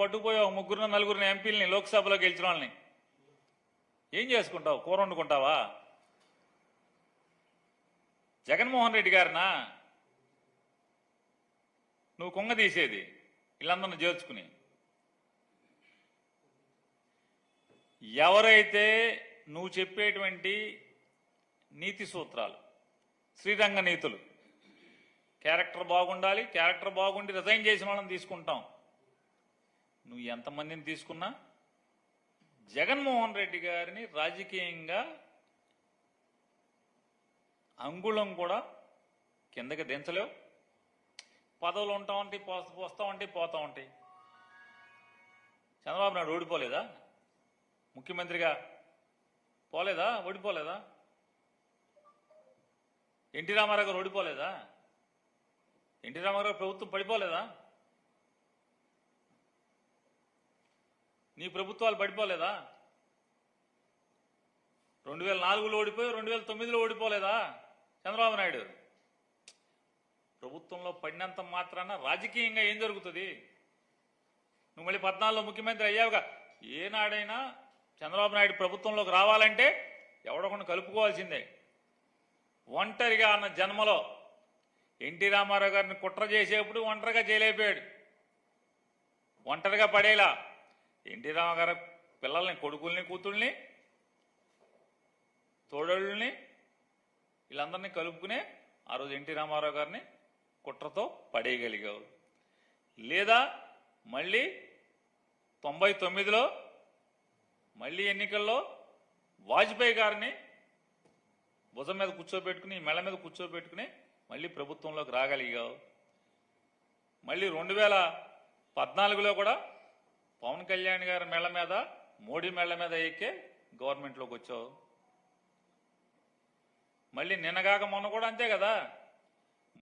పట్టుకుపోయావు ముగ్గురు నలుగురిని ఎంపీలని లోక్సభలో గెలిచిన వాళ్ళని. ఏం చేసుకుంటావు? కూర వండుకుంటావా? జగన్మోహన్ రెడ్డి గారినా? నువ్వు కొంగ తీసేది వీళ్ళందరిని చేర్చుకుని ఎవరైతే నువ్వు చెప్పేటువంటి నీతి సూత్రాలు శ్రీరంగ నీతులు క్యారెక్టర్ బాగుండాలి క్యారెక్టర్ బాగుండి రిజైన్ చేసిన వాళ్ళని తీసుకుంటాం. నువ్వు ఎంతమందిని తీసుకున్నా జగన్మోహన్ రెడ్డి గారిని రాజకీయంగా అంగుళం కూడా కిందకి దించలేవు. పదవులు ఉంటా ఉంటాయి పోస్తా పోస్తా ఉంటాయి పోతా ఉంటాయి. చంద్రబాబు నాయుడు ఓడిపోలేదా? ముఖ్యమంత్రిగా పోలేదా? ఓడిపోలేదా? ఎన్టీ రామారావు గారు ఓడిపోలేదా? ఎన్టీ రామారావు ప్రభుత్వం పడిపోలేదా? నీ ప్రభుత్వాలు పడిపోలేదా? రెండు వేల నాలుగులో ఓడిపోయి రెండు వేల తొమ్మిదిలో ఓడిపోలేదా? చంద్రబాబు నాయుడు? ప్రభుత్వంలో పడినంత మాత్రాన రాజకీయంగా ఏం జరుగుతుంది? నువ్వు మళ్ళీ పద్నాలుగులో ముఖ్యమంత్రి అయ్యావుగా. ఏనాడైనా చంద్రబాబు నాయుడు ప్రభుత్వంలోకి రావాలంటే ఎవడొకడు కలుపుకోవాల్సిందే. ఒంటరిగా అన్న జన్మలో ఎన్టీ రామారావు గారిని కుట్ర చేసేప్పుడు ఒంటరిగా చేయలేకపోయాడు ఒంటరిగా పడేలా ఎన్టీ రామారావు పిల్లల్ని కొడుకుల్ని కూతుళ్ళని తోడళ్ళని వీళ్ళందరినీ కలుపుకునే ఆ రోజు ఎన్టీ రామారావు గారిని కుట్రతో పడేయగలిగావు. లేదా మళ్ళీ తొంభై తొమ్మిదిలో మళ్ళీ ఎన్నికల్లో వాజ్పేయి గారిని భుజం మీద కూర్చోబెట్టుకుని మెళ్ళ మీద కూర్చోబెట్టుకుని మళ్ళీ ప్రభుత్వంలోకి రాగలిగావు. మళ్ళీ రెండు వేల పద్నాలుగులో కూడా పవన్ కళ్యాణ్ గారి మెళ్ళ మీద మోడీ మెళ్ళ మీద ఎక్కే గవర్నమెంట్లోకి వచ్చావు. మళ్ళీ నిన్నగాక మొన్న కూడా అంతే కదా.